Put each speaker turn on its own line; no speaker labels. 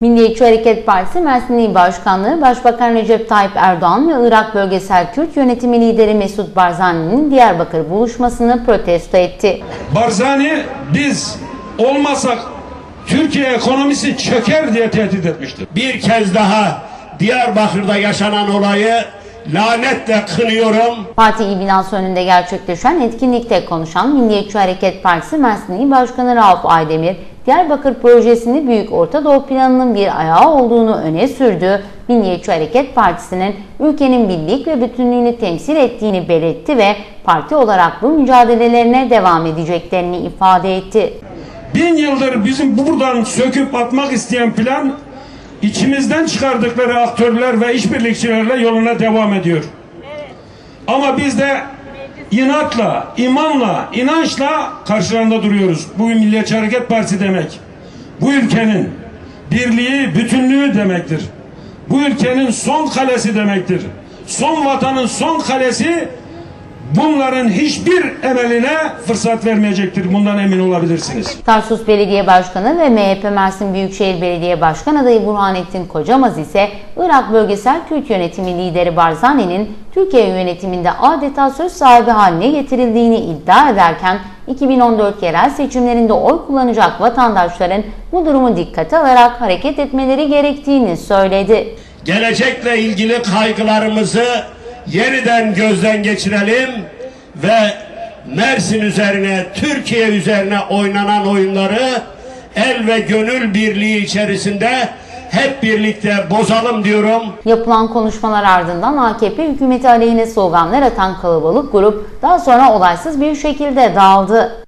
Milliyetçi Hareket Partisi Mersin İl Başkanlığı Başbakan Recep Tayyip Erdoğan ve Irak Bölgesel Kürt Yönetimi Lideri Mesut Barzani'nin Diyarbakır buluşmasını protesto etti.
Barzani biz olmasak Türkiye ekonomisi çöker diye tehdit etmiştir.
bir kez daha Diyarbakır'da yaşanan olayı lanetle kınıyorum.
Parti binası önünde gerçekleşen etkinlikte konuşan Milliyetçi Hareket Partisi Mersin İl Başkanı Rauf Aydemir, Diyarbakır projesini Büyük Orta Doğu Planı'nın bir ayağı olduğunu öne sürdü. Milliyetçi Hareket Partisi'nin ülkenin birlik ve bütünlüğünü temsil ettiğini belirtti ve parti olarak bu mücadelelerine devam edeceklerini ifade etti.
Bin yıldır bizim buradan söküp atmak isteyen plan içimizden çıkardıkları aktörler ve işbirlikçilerle yoluna devam ediyor. Ama biz de inatla, imanla, inançla karşılarında duruyoruz. Bu Milliyetçi Hareket Partisi demek. Bu ülkenin birliği, bütünlüğü demektir. Bu ülkenin son kalesi demektir. Son vatanın son kalesi bunların hiçbir emeline fırsat vermeyecektir. Bundan emin olabilirsiniz.
Tarsus Belediye Başkanı ve MHP Mersin Büyükşehir Belediye Başkan adayı Burhanettin Kocamaz ise Irak Bölgesel Kürt Yönetimi lideri Barzani'nin Türkiye yönetiminde adeta söz sahibi haline getirildiğini iddia ederken 2014 yerel seçimlerinde oy kullanacak vatandaşların bu durumu dikkate alarak hareket etmeleri gerektiğini söyledi.
Gelecekle ilgili kaygılarımızı yeniden gözden geçirelim ve Mersin üzerine, Türkiye üzerine oynanan oyunları el ve gönül birliği içerisinde hep birlikte bozalım diyorum.
Yapılan konuşmalar ardından AKP hükümeti aleyhine sloganlar atan kalabalık grup daha sonra olaysız bir şekilde dağıldı.